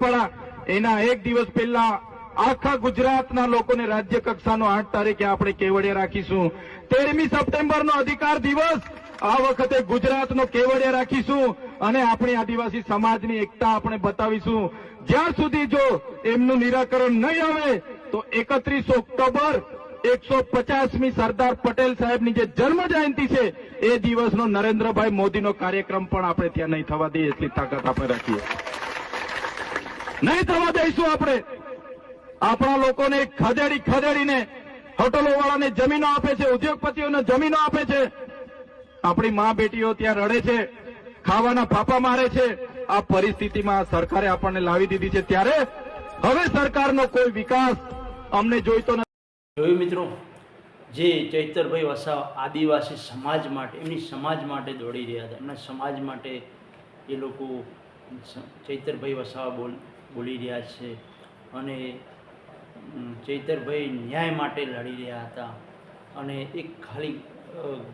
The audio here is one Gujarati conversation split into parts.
પડા એના એક દિવસ પહેલા આખા ગુજરાતના લોકોને રાજ્ય કક્ષાનો આઠ તારીખે આપણે કેવડિયા રાખીશું. તેરમી સપ્ટેમ્બરનો અધિકાર દિવસ. આ વખતે ગુજરાતનો કેવડિયા રાખીશું અને આપણી આદિવાસી સમાજની એકતા આપણે બતાવીશું. જ્યાં સુધી જો એમનું નિરાકરણ નહીં આવે, તો એકત્રીસ ઓક્ટોબર એકસો પચાસમી સરદાર પટેલ સાહેબની જે જન્મ જયંતિ છે, એ દિવસનો નરેન્દ્રભાઈ મોદીનો કાર્યક્રમ પણ આપણે ત્યાં નહીં થવા દઈએ, એટલી તાકાત આપણે રાખીએ. નહીં થવા દઈશું આપણે. આપણા લોકોને ખદેડી ખદેડીને હોટલો વાળાને જમીનો આપે છે, ઉદ્યોગપતિઓને જમીનો આપે છે. આપણી મા બેટીઓ ત્યાં રડે છે, ખાવાના ફાફા મારે છે. આ પરિસ્થિતિમાં સરકારે આપણને લાવી દીધી છે. ત્યારે હવે સરકારનો કોઈ વિકાસ અમને જોઈતો નથી. જોયું મિત્રો, જે ચૈતરભાઈ વસાવા આદિવાસી સમાજ માટે, એમની સમાજ માટે દોડી રહ્યા હતા. એમના સમાજ માટે એ લોકો ચૈતરભાઈ વસાવા બોલ બોલી રહ્યા છે અને ચૈતરભાઈ ન્યાય માટે લડી રહ્યા હતા. અને એક ખાલી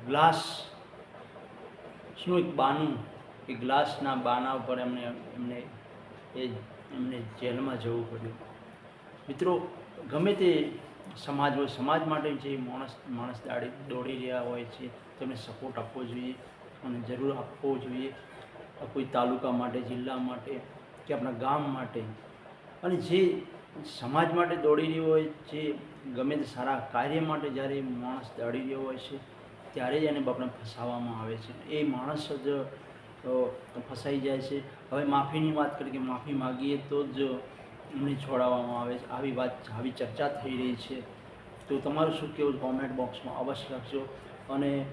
ગ્લાસનું એક બાનું, એ ગ્લાસના બાના ઉપર એમને એમને, એ એમને જેલમાં જવું પડ્યું. મિત્રો, ગમે તે સમાજ હોય, સમાજ માટે જે માણસ માણસ દાડી, દોડી રહ્યા હોય છે, તેમને સપોર્ટ આપવો જોઈએ અને જરૂર આપવો જોઈએ. કોઈ તાલુકા માટે, જિલ્લા માટે કે આપણા ગામ માટે. અને જે સમાજ માટે દોડી રહ્યો હોય, જે ગમે તે સારા કાર્ય માટે જ્યારે માણસ દોડી રહ્યો હોય છે, ત્યારે જ એને આપણે ફસાવવામાં આવે છે. એ માણસ જ ફસાઈ જાય છે. હવે માફીની વાત કરીએ કે માફી માગીએ તો જ એમને છોડાવવામાં આવે છે. આવી વાત, આવી ચર્ચા થઈ રહી છે. તો તમારું શું કહેવું કોમેન્ટ બોક્સમાં અવશ્ય લખજો. અને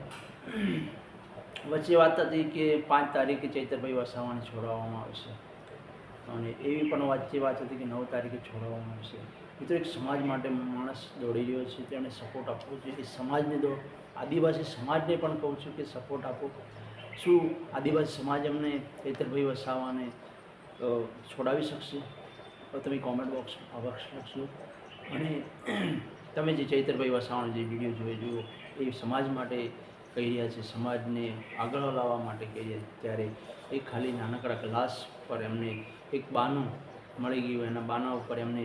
વચ્ચે વાત હતી કે પાંચ તારીખે ચૈતરભાઈ વસાવાને છોડાવવામાં આવશે અને એવી પણ વચ્ચે વાત હતી કે નવ તારીખે છોડાવવામાં આવશે. મિત્રો, એક સમાજ માટે માણસ દોડી રહ્યો છે તેને સપોર્ટ આપવો જોઈએ. સમાજને દો. આદિવાસી સમાજને પણ કહું છું કે સપોર્ટ આપો. શું આદિવાસી સમાજ અમને ખેતરભાઈ વસાવાને છોડાવી શકશે? તો તમે કોમેન્ટ અવશ્ય લખજો. અને તમે જે ચૈતરભાઈ વસાવાનો જે વીડિયો જોઈ જુઓ, એ સમાજ માટે કહી રહ્યા છે, સમાજને આગળ લાવવા માટે કહી રહ્યા ત્યારે એ ખાલી નાનકડા ક્લાસ પર એમને એક બાનું મળી ગયું, એના બાના ઉપર એમને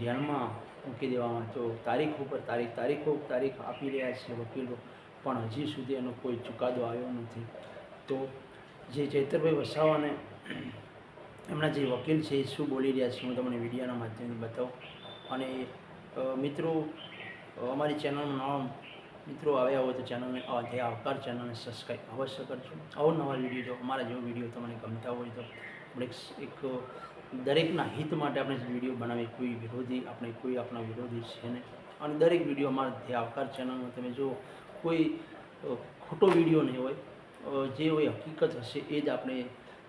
ધ્યાનમાં મૂકી દેવામાં, તો તારીખ ઉપર તારીખ, તારીખો તારીખ આપી રહ્યા છે વકીલો, પણ હજી સુધી એનો કોઈ ચુકાદો આવ્યો નથી. તો જે ચૈતરભાઈ વસાવાને એમના જે વકીલ છે, એ શું બોલી રહ્યા છે, હું તમને વિડીયોના માધ્યમથી બતાવું. અને મિત્રો, અમારી ચેનલનું નામ મિત્રો આવ્યા હોય તો ચેનલને જે આવકાર ચેનલને સબસ્ક્રાઈબ અવશ્ય કરજો. અવનવા વીડિયો જો, અમારા જેવો વીડિયો તમને ગમતા હોય તો આપણે એક- એક દરેકના હિત માટે આપણે વીડિયો બનાવીએ, કોઈ વિરોધી, આપણે કોઈ આપણા વિરોધી છે ને અને દરેક વીડિયો અમારા જે આવકાર ચેનલમાં તમે જો કોઈ ખોટો વીડિયો નહીં હોય. જે હોય હકીકત હશે એ જ આપણે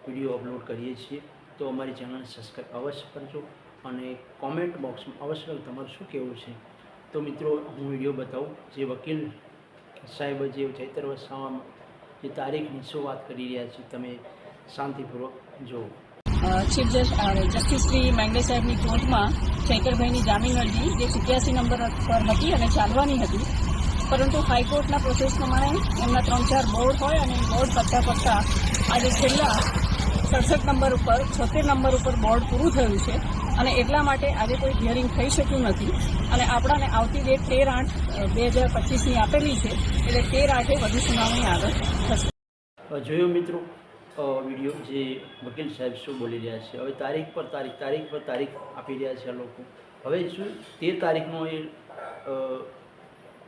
વીડિયો અપલોડ કરીએ છીએ. તો અમારી ચેનલને સબસ્ક્રાઈબ અવશ્ય કરજો અને કોમેન્ટ બોક્સમાં અવશ્ય તમારું શું કહેવું છે તો મિત્રો, હું વીડિયો બતાવું. જે વકીલ સાહેબ જે ચૈતર વસાવામાં જે તારીખની શું વાત કરી રહ્યા છે, તમે શાંતિપૂર્વક જુઓ. ચીફ જસ્ટિસ શ્રી મેંગલે સાહેબની કોર્ટમાં શંકરભાઈની જામીન અરજી, જે સિત્યાસી નંબર પર હતી અને ચાલવાની હતી. પરંતુ હાઈકોર્ટના પ્રોસેસ પ્રમાણે એમના ત્રણ ચાર બોર્ડ હોય અને બોર્ડ પત્તા પત્તા આજે છેલ્લા સડસઠ નંબર ઉપર, છોતેર નંબર ઉપર બોર્ડ પૂરું થયું છે. અને એટલા માટે આજે કોઈ હિયરિંગ થઈ શક્યું નથી. અને આપણાને આવતી ડેટ તેર આઠ બે હજાર પચીસની આપેલી છે. એટલે તેર આઠે વધુ સુનાવણી આગળ થશે. જોયું મિત્રો વીડિયો જે વકીલ સાહેબ શું બોલી રહ્યા છે. હવે તારીખ પર તારીખ તારીખ પર તારીખ આપી રહ્યા છે આ લોકો. હવે શું તેર તારીખનો એ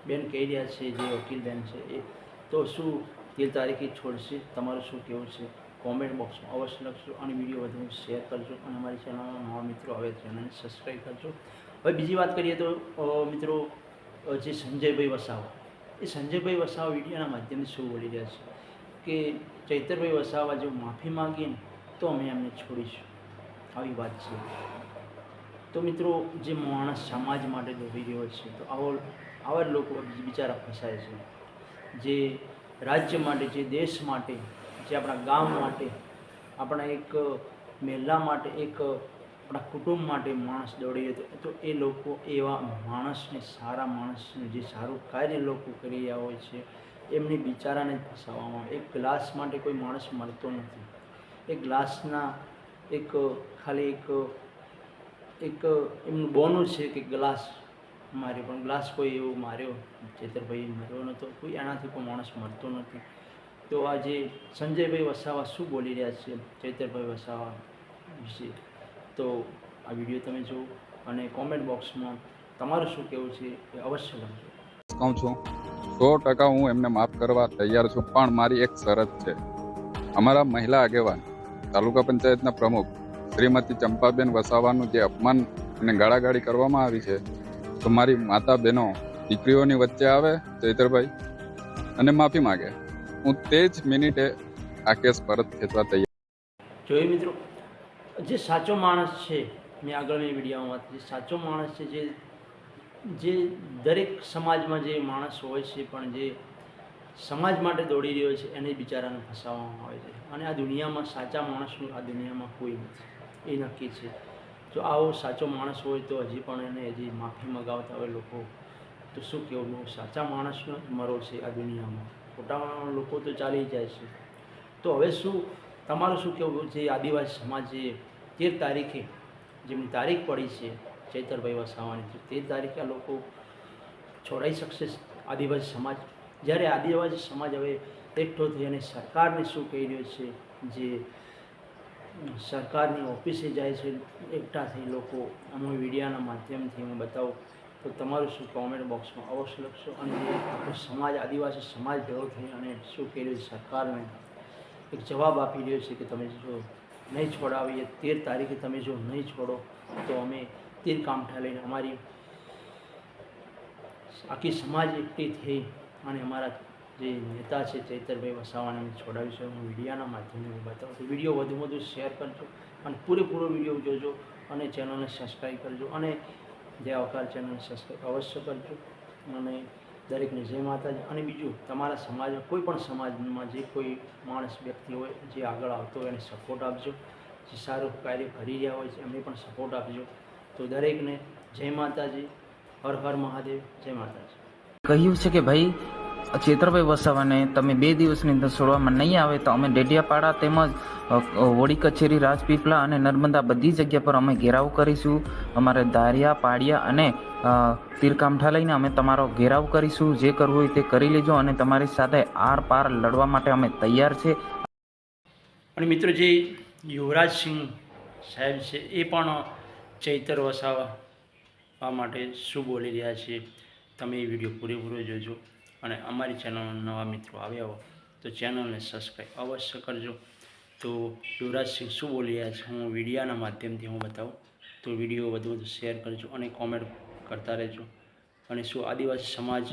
બેન કહી રહ્યા છે, જે વકીલ બેન છે એ. તો શું તેર તારીખે છોડશે? તમારું શું કહેવું છે? કોમેન્ટ બોક્સમાં અવશ્ય લખજો અને વીડિયો વધુ શેર કરજો અને અમારી ચેનલના નવા મિત્રો હવે ચેનલને સબસ્ક્રાઈબ કરજો. હવે બીજી વાત કરીએ તો મિત્રો જે સંજયભાઈ વસાવા. એ સંજયભાઈ વસાવા વિડીયોના માધ્યમથી શું બોલી રહ્યા છે? કે ચૈતરભાઈ વસાવા જો માફી માંગીએ ને, તો અમે એમને છોડીશું. આવી વાત છે. તો મિત્રો, જે માણસ સમાજ માટે દોરી રહ્યો છે, તો આવો, આવા લોકો બિચારા ફસાય છે. જે રાજ્ય માટે, જે દેશ માટે જે આપણા ગામ માટે, આપણા એક મહિલા માટે, એક આપણા કુટુંબ માટે માણસ દોડી રહ્યો તો એ લોકો એવા માણસને, સારા માણસને, જે સારું કાર્ય લોકો કરી રહ્યા હોય છે, એમની બિચારાને ફસાવવામાં એક ગ્લાસ માટે કોઈ માણસ મળતો નથી. એ ગ્લાસના એક ખાલી એક એક એમનું બોનું છે કે ગ્લાસ માર્યો, પણ ગ્લાસ કોઈ એવો માર્યો ચેતરભાઈ માર્યો નહોતો. કોઈ એનાથી કોઈ માણસ મરતો નથી. તો આજે સંજયભાઈ વસાવા શું બોલી રહ્યા છે? ચૈતરભાઈ વસાવા વિશે. તો આ વીડિયો તમે જુઓ અને કોમેન્ટ બોક્સમાં તમારું શું કહેવું છે એ અવશ્ય લખજો. કહું છું, સો ટકા હું એમને માફ કરવા તૈયાર છું, પણ મારી એક શરત છે. અમારા મહિલા આગેવાન, તાલુકા પંચાયતના પ્રમુખ શ્રીમતી ચંપાબેન વસાવાનું જે અપમાન અને ગાળાગાળી કરવામાં આવી છે, તો મારી માતા બહેનો દીકરીઓની વચ્ચે આવે ચૈતરભાઈ અને માફી માગે. હું તે જ મિનિટે આ કેસ પરત ખેંચવા તૈયાર જોયું મિત્રો, જે સાચો માણસ છે, મેં આગળની વિડીયોમાં જે સાચો માણસ છે જે જે દરેક સમાજમાં જે માણસ હોય છે, પણ જે સમાજ માટે દોડી રહ્યો છે, એને બિચારાને ફસાવવામાં આવે છે. અને આ દુનિયામાં સાચા માણસનું આ દુનિયામાં કોઈ નથી. એ નક્કી છે. જો આવો સાચો માણસ હોય તો હજી પણ એને હજી માફી મગાવતા હોય લોકો, તો શું કહેવું? સાચા માણસનો મરો છે આ દુનિયામાં. ખોટા લોકો તો ચાલી જાય છે. તો હવે શું, તમારું શું કહેવું છે? આદિવાસી સમાજ જે તેર તારીખે, જેમની તારીખ પડી છે, ચૈતરભાઈ વસાવાની તેર તારીખે આ લોકો છોડાઈ શકશે આદિવાસી સમાજ? જ્યારે આદિવાસી સમાજ હવે એકઠો થઈ અને સરકારને શું કહી રહ્યો છે? જે સરકારની ઓફિસે જાય છે, એકઠા થઈ લોકો, અમે મીડિયાના માધ્યમથી હું બતાવું. તો તમારું શું કોમેન્ટ બોક્સમાં અવશ્ય લખશો અને આપણો સમાજ, આદિવાસી સમાજ ભેગો થઈ અને શું કહી રહ્યું સરકારને એક જવાબ આપી રહ્યો છે કે તમે જો નહીં છોડાવીએ તેર તારીખે તમે જો નહીં છોડો, તો અમે તેર કામઠા લઈને અમારી આખી સમાજ એકઠી થઈ અને અમારા જે નેતા છે ચૈતરભાઈ વસાવાને અમે છોડાવીશું હું વિડીયાના માધ્યમથી હું બતાવું છું. વીડિયો વધુ વધુ શેર કરજો અને પૂરેપૂરો વીડિયો જોજો અને ચેનલને સબસ્ક્રાઈબ કરજો અને જય અવતાર ચેનલને સબસ્ક્રાઈબ અવશ્ય કરજો. અને દરેકને જય માતાજી. અને બીજું, તમારા સમાજમાં, કોઈ પણ સમાજમાં જે કોઈ માણસ, વ્યક્તિ હોય, જે આગળ આવતો હોય, એને સપોર્ટ આપજો. જે સારું કાર્ય કરી રહ્યા હોય છે, એમને પણ સપોર્ટ આપજો. તો દરેકને જય માતાજી. હર હર મહાદેવ. જય માતાજી. કહ્યું છે કે ભાઈ ચેતરભાઈ વસાવાને તમે બે દિવસની અંદર છોડવામાં નહીં આવે તો અમે ડેડિયાપાડા તેમજ હોળી કચેરી, રાજપીપળા અને નર્મદા બધી જગ્યા પર અમે ઘેરાવ કરીશું. અમારે ધારિયા પાડિયા અને તીરકામઠા લઈને અમે તમારો ઘેરાવ કરીશું. જે કરવું હોય તે કરી લેજો અને તમારી સાથે આર પાર લડવા માટે અમે તૈયાર છે. અને મિત્રો જે યુવરાજસિંહ સાહેબ છે, એ પણ ચૈતર વસાવા માટે શું બોલી રહ્યા છે, તમે એ વીડિયો પૂરેપૂરો જોજો. અને અમારી ચેનલમાં નવા મિત્રો આવ્યા હો તો ચેનલને સબસ્ક્રાઈબ અવશ્ય કરજો. તો યુવરાજસિંહ શું બોલી રહ્યા છે? હું વિડીયાના માધ્યમથી હું બતાવું. તો વીડિયો વધુ વધુ શેર કરજો અને કોમેન્ટ કરતા રહેજો. અને શું આદિવાસી સમાજ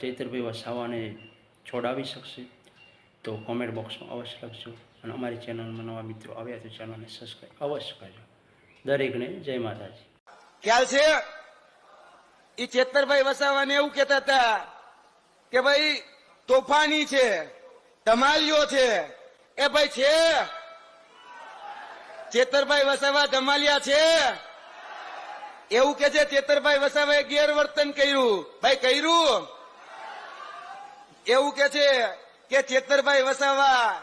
ચૈતરભાઈ વસાવાને છોડાવી શકશે? તો કોમેન્ટ બોક્સમાં અવશ્ય લખજો. અને અમારી ચેનલમાં નવા મિત્રો આવ્યા તો ચેનલને સબસ્ક્રાઈબ અવશ્ય કરજો. દરેકને જય માતાજી. ખ્યાલ છે? એ ચેતરભાઈ વસાવાને એવું કહેતા હતા કે ભાઈ, તોફાની છે, ધમાલિયો છે. એ ભાઈ છે? ચેતરભાઈ વસાવા ધમાલિયા છે? એવું કે છે, ચેતરભાઈ વસાવાએ ગેરવર્તન કર્યું. ભાઈ, કર્યું? એવું કે છે કે ચેતરભાઈ વસાવા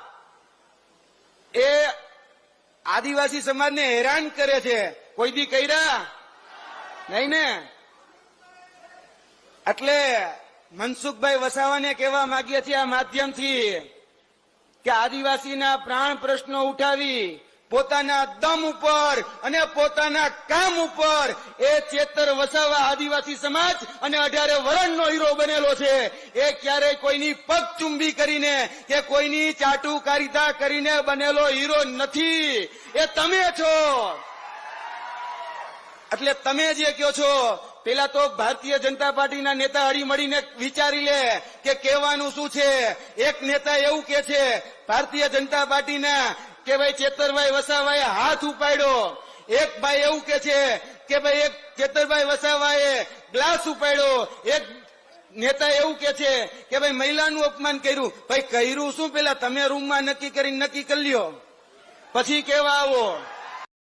એ આદિવાસી સમાજને હેરાન કરે છે. કોઈ દી કર્યા? નહીં ને? એટલે મનસુખભાઈ વસાવાને કહેવા માંગીએ છીએ આ માધ્યમથી કે આદિવાસીના પ્રાણ પ્રશ્નો ઉઠાવી પોતાના દમ ઉપર અને પોતાના કામ ઉપર એ ચેતર વસાવા આદિવાસી સમાજ અને અઢારે વરણનો હીરો બનેલો છે. એ ક્યારેય કોઈની પગ ચુંબી કરીને કે કોઈની ચાટુકારિતા કરીને બનેલો હીરો નથી. એ તમે છો. એટલે તમે જે કહો છો પેલા તો ભારતીય જનતા પાર્ટીના નેતા હળી મળીને વિચારી લે કે કહેવાનું શું છે? એક નેતા એવું કે છે, ભારતીય જનતા પાર્ટીના કે ભાઈ ચેતરભાઈ વસાવાએ હાથ ઉપાડ્યો. એક ભાઈ એવું કે છે કે ભાઈ એક ચેતરભાઈ વસાવાએ ગ્લાસ ઉપાડ્યો. એક નેતા એવું કે છે કે ભાઈ મહિલાનું અપમાન કર્યું. ભાઈ કર્યું શું? પેલા તમે રૂમમાં નક્કી કરીને નક્કી કરી લ્યો. પછી કેવા આવો?